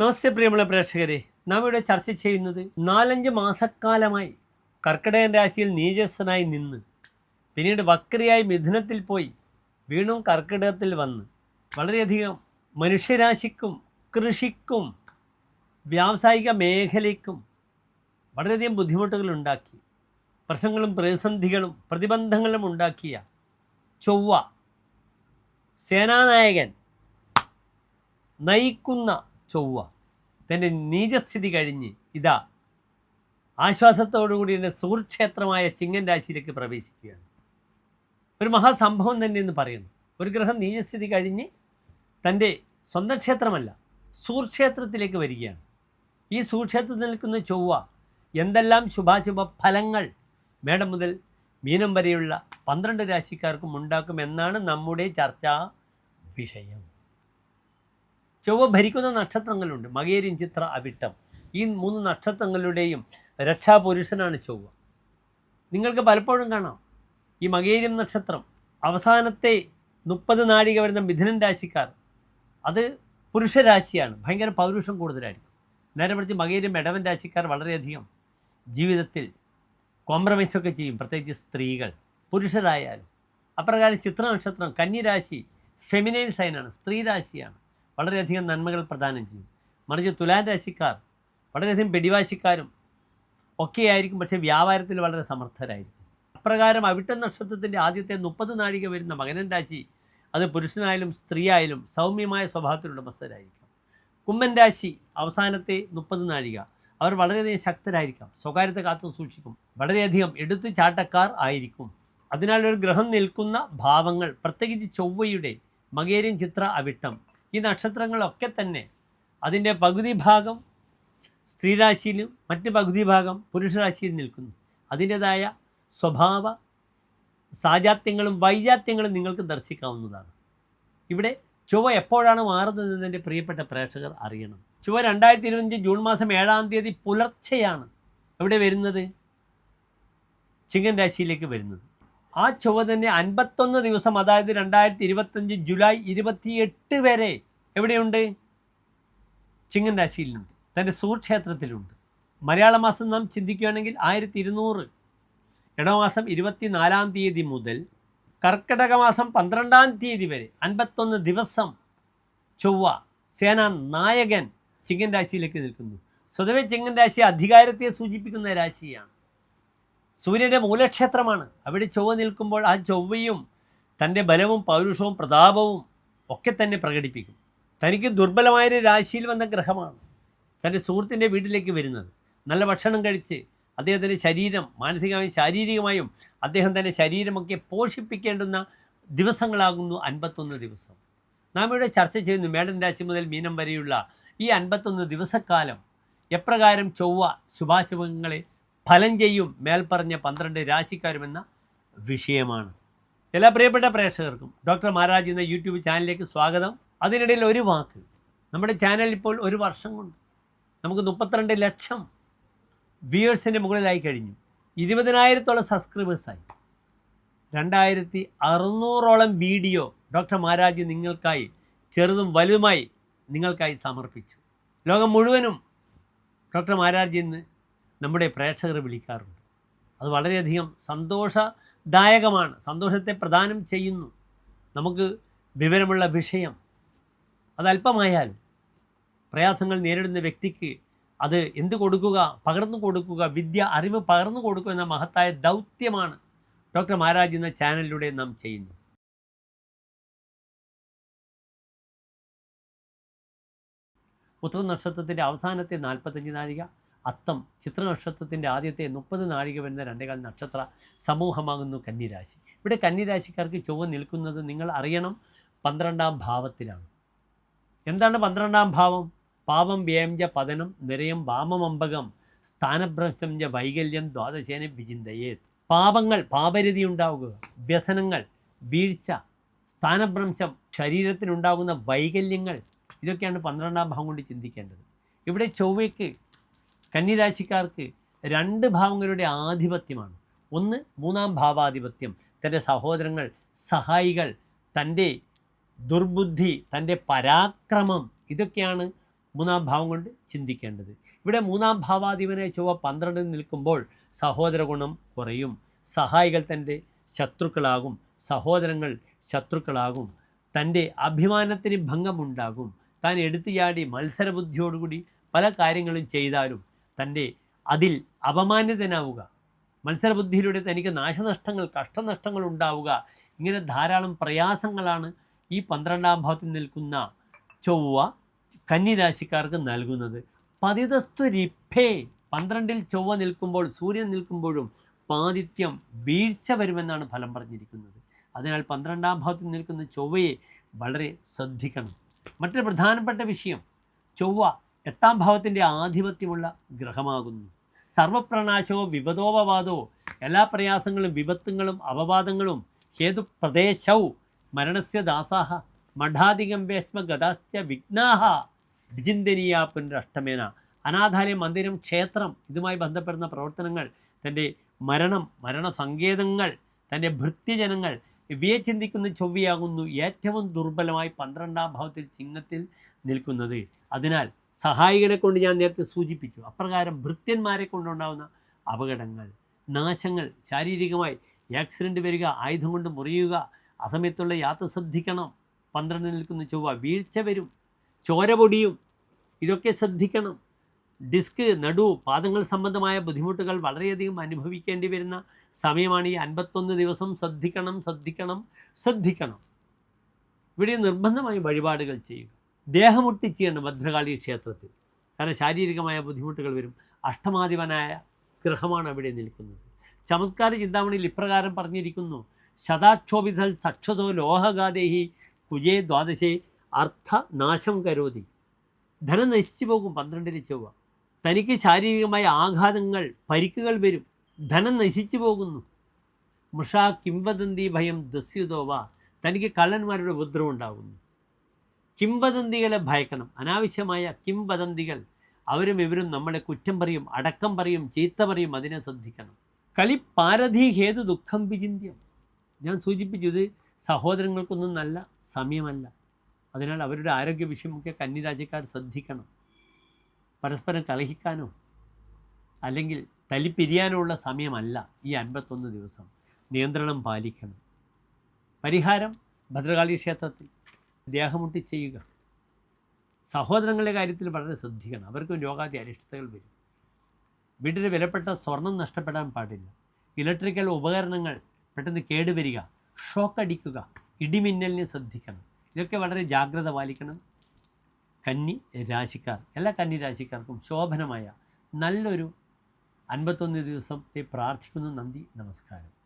നമസ്തേ പ്രിയമുള്ള പ്രേക്ഷകരെ. നാം ഇവിടെ ചർച്ച ചെയ്യുന്നത് നാലഞ്ച് മാസക്കാലമായി കർക്കിടകൻ രാശിയിൽ നീചസ്സനായി നിന്ന് പിന്നീട് വക്രിയായി മിഥുനത്തിൽ പോയി വീണ്ടും കർക്കിടകത്തിൽ വന്ന്. വളരെയധികം മനുഷ്യരാശിക്കും കൃഷിക്കും വ്യാവസായിക മേഖലയ്ക്കും വളരെയധികം ബുദ്ധിമുട്ടുകൾ ഉണ്ടാക്കി. പ്രശ്നങ്ങളും പ്രതിസന്ധികളും പ്രതിബന്ധങ്ങളും ഉണ്ടാക്കിയ ചൊവ്വ സേനാനായകൻ നയിക്കുന്ന ചൊവ്വ. തന്റെ നീചസ്ഥിതി കഴിഞ്ഞ് ഇതാ. ആശ്വാസത്തോടുകൂടി എന്റെ സുഹൃക്ഷേത്രമായ ചിങ്ങൻ രാശിയിലേക്ക് പ്രവേശിക്കുകയാണ്. ഒരു മഹാസംഭവം തന്നെ എന്ന് പറയുന്നു. ഒരു ഗ്രഹം നീചസ്ഥിതി കഴിഞ്ഞ് തന്റെ സ്വന്തം ക്ഷേത്രമല്ല സുഹൃക്ഷേത്രത്തിലേക്ക് വരികയാണ്. ഈ സുഹൃക്ഷേത്രത്തിൽ നിൽക്കുന്ന ചൊവ്വ എന്തെല്ലാം ശുഭാശുഭ ഫലങ്ങൾ മേടം മുതൽ മീനം വരെയുള്ള പന്ത്രണ്ട് രാശിക്കാർക്കും ഉണ്ടാക്കുമെന്നാണ് നമ്മുടെ ചർച്ചാ വിഷയം. ചൊവ്വ ഭരിക്കുന്ന നക്ഷത്രങ്ങളുണ്ട്. മകേരിൻ ചിത്ര അവിട്ടം. ഈ മൂന്ന് നക്ഷത്രങ്ങളുടെയും രക്ഷാപുരുഷനാണ് ചൊവ്വ. നിങ്ങൾക്ക് പലപ്പോഴും കാണാം. ഈ മകേരിയം നക്ഷത്രം അവസാനത്തെ മുപ്പത് നാഴിക വരുന്ന മിഥുനൻ രാശിക്കാർ. അത് പുരുഷരാശിയാണ്. ഭയങ്കര പൗരുഷം കൂടുതലായിരിക്കും. നേരെ മറിച്ച് മകേരിയം ഇടവൻ രാശിക്കാർ വളരെയധികം ജീവിതത്തിൽ കോംപ്രമൈസൊക്കെ ചെയ്യും. പ്രത്യേകിച്ച് സ്ത്രീകൾ പുരുഷരായാലും. അപ്രകാരം ചിത്ര നക്ഷത്രം കന്നിരാശി ഫെമിനൈൻ സൈനാണ് സ്ത്രീ രാശിയാണ്. വളരെയധികം നന്മകൾ പ്രദാനം ചെയ്യും. മറിച്ച് തുലാൻ രാശിക്കാർ വളരെയധികം പിടിവാശിക്കാരും ഒക്കെയായിരിക്കും പക്ഷേ വ്യാപാരത്തിൽ വളരെ സമർത്ഥരായിരിക്കും. അപ്രകാരം അവിട്ട നക്ഷത്രത്തിന്റെ ആദ്യത്തെ മുപ്പത് നാഴിക വരുന്ന മകനൻ രാശി അത് പുരുഷനായാലും സ്ത്രീയായാലും സൗമ്യമായ സ്വഭാവത്തിലുള്ള ഉടമസ്ഥരായിരിക്കും. കുമ്മൻ രാശി അവസാനത്തെ മുപ്പത് നാഴിക അവർ വളരെയധികം ശക്തരായിരിക്കാം. സ്വകാര്യത കാത്തു സൂക്ഷിക്കും. വളരെയധികം എടുത്തു ചാട്ടക്കാർ ആയിരിക്കും. അതിനാൽ ഒരു ഗ്രഹം നിൽക്കുന്ന ഭാവങ്ങൾ പ്രത്യേകിച്ച് ചൊവ്വയുടെ മകേരിയൻ ചിത്ര അവിട്ടം ഈ നക്ഷത്രങ്ങളൊക്കെ തന്നെ അതിന്റെ പകുതി ഭാഗം സ്ത്രീരാശിയിലും മറ്റ് പകുതി ഭാഗം പുരുഷരാശിയിൽ നിൽക്കുന്നു. അതിന്റെതായ സ്വഭാവ സാജാത്യങ്ങളും വൈജാത്യങ്ങളും നിങ്ങൾക്ക് ദർശിക്കാവുന്നതാണ്. ഇവിടെ ചൊവ്വ എപ്പോഴാണ് മാറുന്നതെന്ന് എന്റെ പ്രിയപ്പെട്ട പ്രേക്ഷകർ അറിയണം. ചൊവ്വ രണ്ടായിരത്തി ഇരുപത്തഞ്ച് ജൂൺ മാസം ഏഴാം തീയതി പുലർച്ചെയാണ് എവിടെ വരുന്നത്? ചിങ്ങൻ രാശിയിലേക്ക് വരുന്നത്. ആ ചൊവ്വ തന്നെ അൻപത്തൊന്ന് ദിവസം അതായത് രണ്ടായിരത്തി ഇരുപത്തഞ്ച് ജൂലൈ ഇരുപത്തിയെട്ട് വരെ എവിടെയുണ്ട്? ചിങ്ങൻ രാശിയിലുണ്ട്. തന്റെ സൂക്ഷേത്രത്തിലുണ്ട് മലയാള മാസം നാം ചിന്തിക്കുകയാണെങ്കിൽ ആയിരത്തി ഇരുന്നൂറ് ഇടമാസം ഇരുപത്തിനാലാം തീയതി മുതൽ കർക്കിടക മാസം പന്ത്രണ്ടാം തീയതി വരെ അൻപത്തൊന്ന് ദിവസം ചൊവ്വ സേനാ നായകൻ ചിങ്ങൻ രാശിയിലേക്ക് നിൽക്കുന്നു. സ്വതവേ ചിങ്ങൻ രാശി അധികാരത്തെ സൂചിപ്പിക്കുന്ന രാശിയാണ്. സൂര്യന്റെ മൂലക്ഷേത്രമാണ്. അവിടെ ചൊവ്വ നിൽക്കുമ്പോൾ ആ ചൊവ്വയും തന്റെ ബലവും പൗരുഷവും പ്രതാപവും ഒക്കെ തന്നെ പ്രകടിപ്പിക്കും. തനിക്ക് ദുർബലമായൊരു രാശിയിൽ വന്ന ഗ്രഹമാണ് തന്റെ സുഹൃത്തിന്റെ വീട്ടിലേക്ക് വരുന്നത്. നല്ല ഭക്ഷണം കഴിച്ച് അദ്ദേഹത്തിന്റെ ശരീരം മാനസികമായും ശാരീരികമായും അദ്ദേഹം തന്റെ ശരീരമൊക്കെ പോഷിപ്പിക്കേണ്ടുന്ന ദിവസങ്ങളാകുന്നു അൻപത്തൊന്ന് ദിവസം. നാം ഇവിടെ ചർച്ച ചെയ്യുന്നു മേടൻ രാശി മുതൽ മീനം വരെയുള്ള ഈ അൻപത്തൊന്ന് ദിവസക്കാലം എപ്രകാരം ചൊവ്വ ശുഭാശുഭങ്ങളെ ഫലം ചെയ്യും മേൽപ്പറഞ്ഞ പന്ത്രണ്ട് രാശിക്കാരുമെന്ന വിഷയമാണ്. എല്ലാ പ്രിയപ്പെട്ട പ്രേക്ഷകർക്കും ഡോക്ടർ മഹാരാജ് എന്ന യൂട്യൂബ് ചാനലിലേക്ക് സ്വാഗതം. അതിനിടയിൽ ഒരു വാക്ക്. നമ്മുടെ ചാനൽ ഇപ്പോൾ ഒരു വർഷം കൊണ്ട് നമുക്ക് മുപ്പത്തിരണ്ട് ലക്ഷം വ്യൂവേഴ്സിന്റെ മുകളിലായി കഴിഞ്ഞു. ഇരുപതിനായിരത്തോളം സബ്സ്ക്രൈബേഴ്സായി രണ്ടായിരത്തി അറുന്നൂറോളം വീഡിയോ ഡോക്ടർ മഹാരാജ് നിങ്ങൾക്കായി ചെറുതും വലുതുമായി നിങ്ങൾക്കായി സമർപ്പിച്ചു. ലോകം മുഴുവനും ഡോക്ടർ മഹാരാജ് എന്ന് നമ്മുടെ പ്രേക്ഷകർ വിളിക്കാറുണ്ട്. അത് വളരെയധികം സന്തോഷദായകമാണ്. സന്തോഷത്തെ പ്രദാനം ചെയ്യുന്നു. നമുക്ക് വിവരമുള്ള വിഷയം അതല്പമായാൽ പ്രയാസങ്ങൾ നേരിടുന്ന വ്യക്തിക്ക് അത് എന്ത് കൊടുക്കുക പകർന്നു കൊടുക്കുക വിദ്യ അറിവ് പകർന്നു കൊടുക്കുക എന്ന മഹത്തായ ദൗത്യമാണ് ഡോക്ടർ മഹാരാജ് എന്ന ചാനലിലൂടെ നാം ചെയ്യുന്നു ഉത്തര അവസാനത്തെ നാൽപ്പത്തഞ്ച് നാഴിക അത്തം ചിത്ര നക്ഷത്രത്തിന്റെ ആദ്യത്തെ മുപ്പത് നാഴിക വരുന്ന രണ്ടേകാൽ നക്ഷത്ര സമൂഹമാകുന്നു കന്നിരാശി. ഇവിടെ കന്നിരാശിക്കാർക്ക് ചൊവ്വ നിൽക്കുന്നത് നിങ്ങൾ അറിയണം പന്ത്രണ്ടാം ഭാവത്തിലാണ്. എന്താണ് പന്ത്രണ്ടാം ഭാവം? പാപം വ്യേംജ പതനം നിരയം വാമമമ്പകം സ്ഥാനഭ്രംശം ജ വൈകല്യം ദ്വാദശേന വിചിന്തയേ പാപങ്ങൾ പാപരതി ഉണ്ടാവുക വ്യസനങ്ങൾ വീഴ്ച സ്ഥാനഭ്രംശം ശരീരത്തിനുണ്ടാകുന്ന വൈകല്യങ്ങൾ ഇതൊക്കെയാണ് പന്ത്രണ്ടാം ഭാവം കൊണ്ട് ചിന്തിക്കേണ്ടത്. ഇവിടെ ചൊവ്വയ്ക്ക് കന്നിരാശിക്കാർക്ക് രണ്ട് ഭാവങ്ങളുടെ ആധിപത്യമാണ്. ഒന്ന് മൂന്നാം ഭാവാധിപത്യം. തന്റെ സഹോദരങ്ങൾ സഹായികൾ തന്റെ ദുർബുദ്ധി തന്റെ പരാക്രമം ഇതൊക്കെയാണ് മൂന്നാം ഭാവം കൊണ്ട് ചിന്തിക്കേണ്ടത്. ഇവിടെ മൂന്നാം ഭാവാധിപനെ ചൊവ്വ പന്ത്രണ്ടിൽ നിൽക്കുമ്പോൾ സഹോദര ഗുണം കുറയും. സഹായികൾ തന്റെ ശത്രുക്കളാകും. സഹോദരങ്ങൾ ശത്രുക്കളാകും. തന്റെ അഭിമാനത്തിന് ഭംഗമുണ്ടാകും. താൻ എടുത്തു ചാടി മത്സരബുദ്ധിയോടുകൂടി പല കാര്യങ്ങളും ചെയ്താലും തന്റെ അതിൽ അപമാനിതനാവുക. മത്സരബുദ്ധിയിലൂടെ തനിക്ക് നാശനഷ്ടങ്ങൾ കഷ്ടനഷ്ടങ്ങൾ ഉണ്ടാവുക. ഇങ്ങനെ ധാരാളം പ്രയാസങ്ങളാണ് ഈ പന്ത്രണ്ടാം ഭാവത്തിൽ നിൽക്കുന്ന ചൊവ്വ കന്നിരാശിക്കാർക്ക് നൽകുന്നത്. പതിതസ്തു പതിതസ്തുരിഭേ പന്ത്രണ്ടിൽ ചൊവ്വ നിൽക്കുമ്പോൾ സൂര്യൻ നിൽക്കുമ്പോഴും പാതിത്യം വീഴ്ച വരുമെന്നാണ് ഫലം പറഞ്ഞിരിക്കുന്നത്. അതിനാൽ പന്ത്രണ്ടാം ഭാവത്തിൽ നിൽക്കുന്ന ചൊവ്വയെ വളരെ ശ്രദ്ധിക്കണം. മറ്റൊരു പ്രധാനപ്പെട്ട വിഷയം ചൊവ്വ എട്ടാം ഭാവത്തിന്റെ ആധിപത്യമുള്ള ഗ്രഹമാകുന്നു. സർവപ്രണാശോ വിപദോപവാദവും എല്ലാ പ്രയാസങ്ങളും വിപത്തുങ്ങളും അപവാദങ്ങളും ഹേതു പ്രദേശവും മരണസ്യ ദാസാഹ മഠാധികംബേഷ്മ ഗതാശ്ച വിഘ്നാഹ വിചിന്തനീയ പുനരഷ്ടമേന. അനാഥാലയം മന്ദിരം ക്ഷേത്രം ഇതുമായി ബന്ധപ്പെടുന്ന പ്രവർത്തനങ്ങൾ തന്റെ മരണം മരണസങ്കേതങ്ങൾ തന്റെ ഭൃത്യജനങ്ങൾ ഇവയെ ചിന്തിക്കുന്ന ചൊവ്വയാകുന്നു ഏറ്റവും ദുർബലമായി പന്ത്രണ്ടാം ഭാവത്തിൽ ചിങ്ങത്തിൽ നിൽക്കുന്നത്. അതിനാൽ സഹായികളെ കൊണ്ട് ഞാൻ നേരത്തെ സൂചിപ്പിച്ചു. അപ്രകാരം ഭൃത്യന്മാരെ കൊണ്ടുണ്ടാകുന്ന അപകടങ്ങൾ നാശങ്ങൾ ശാരീരികമായി ആക്സിഡന്റ് വരിക ആയുധം കൊണ്ട് മുറിയുക അസമയത്തുള്ള യാത്ര ശ്രദ്ധിക്കണം പന്ത്രണ്ട് നിൽക്കുന്ന ചൊവ്വ വീഴ്ച വരും ചോര പൊടിയും ഇതൊക്കെ ശ്രദ്ധിക്കണം. ഡിസ്ക് നടു പാദങ്ങൾ സംബന്ധമായ ബുദ്ധിമുട്ടുകൾ വളരെയധികം അനുഭവിക്കേണ്ടി വരുന്ന സമയമാണ് ഈ അൻപത്തൊന്ന് ദിവസം ശ്രദ്ധിക്കണം ശ്രദ്ധിക്കണം ശ്രദ്ധിക്കണം. ഇവിടെ നിർബന്ധമായി വഴിപാടുകൾ ചെയ്യുക. ദേഹമുട്ടി ചെയ്യണം ഭദ്രകാളി ക്ഷേത്രത്തിൽ. കാരണം ശാരീരികമായ ബുദ്ധിമുട്ടുകൾ വരും. അഷ്ടമാധിപനായ ഗ്രഹമാണ് അവിടെ നിൽക്കുന്നത്. ചമത്കാര ചിന്താമണിയിൽ ഇപ്രകാരം പറഞ്ഞിരിക്കുന്നു. ശതാക്ഷോഭിതൽ സക്ഷതോ ലോഹഗാദേഹി കുജേ ദ്വാദശേ അർത്ഥനാശം കരോതി. ധനം നശിച്ചു പോകും പന്ത്രണ്ടിന് ചൊവ്വ. തനിക്ക് ശാരീരികമായ ആഘാതങ്ങൾ പരിക്കുകൾ വരും. ധനം നശിച്ചു പോകുന്നു. മുഷാ കിംവദന്തി ഭയം ദസ്യുതോവ തനിക്ക് കള്ളന്മാരുടെ ഉപദ്രവം ഉണ്ടാകുന്നു. കിംവദന്തികളെ ഭയക്കണം. അനാവശ്യമായ കിംവദന്തികൾ അവരും ഇവരും നമ്മളെ കുറ്റം പറയും അടക്കം പറയും ചീത്ത പറയും അതിനെ ശ്രദ്ധിക്കണം. കളി പാരധി ഹേതു ദുഃഖം വിചിന്യം ഞാൻ സൂചിപ്പിച്ചു ഇത് സഹോദരങ്ങൾക്കൊന്നും നല്ല സമയമല്ല. അതിനാൽ അവരുടെ ആരോഗ്യ വിഷയമൊക്കെ കന്നിരാജ്യക്കാർ ശ്രദ്ധിക്കണം. പരസ്പരം കലഹിക്കാനോ അല്ലെങ്കിൽ തലിപ്പിരിയാനോ ഉള്ള സമയമല്ല ഈ അൻപത്തൊന്ന് ദിവസം. നിയന്ത്രണം പാലിക്കണം. പരിഹാരം ഭദ്രകാളി ക്ഷേത്രത്തിൽ. ദേഹമുട്ടി ചെയ്യുക. സഹോദരങ്ങളുടെ കാര്യത്തിൽ വളരെ ശ്രദ്ധിക്കണം. അവർക്കും രോഗാതി അരിഷ്ടതകൾ വരും. വീട്ടിൽ വിലപ്പെട്ട സ്വർണം നഷ്ടപ്പെടാൻ പാടില്ല. ഇലക്ട്രിക്കൽ ഉപകരണങ്ങൾ പെട്ടെന്ന് കേടുവരിക. ഷോക്ക് അടിക്കുക. ഇടിമിന്നലിനെ ശ്രദ്ധിക്കണം. ഇതൊക്കെ വളരെ ജാഗ്രത പാലിക്കണം. കന്നി രാശിക്കാർ എല്ലാ കന്നി രാശിക്കാർക്കും ശോഭനമായ നല്ലൊരു അൻപത്തൊന്ന് ദിവസത്തെ പ്രാർത്ഥിക്കുന്നു. നന്ദി നമസ്കാരം.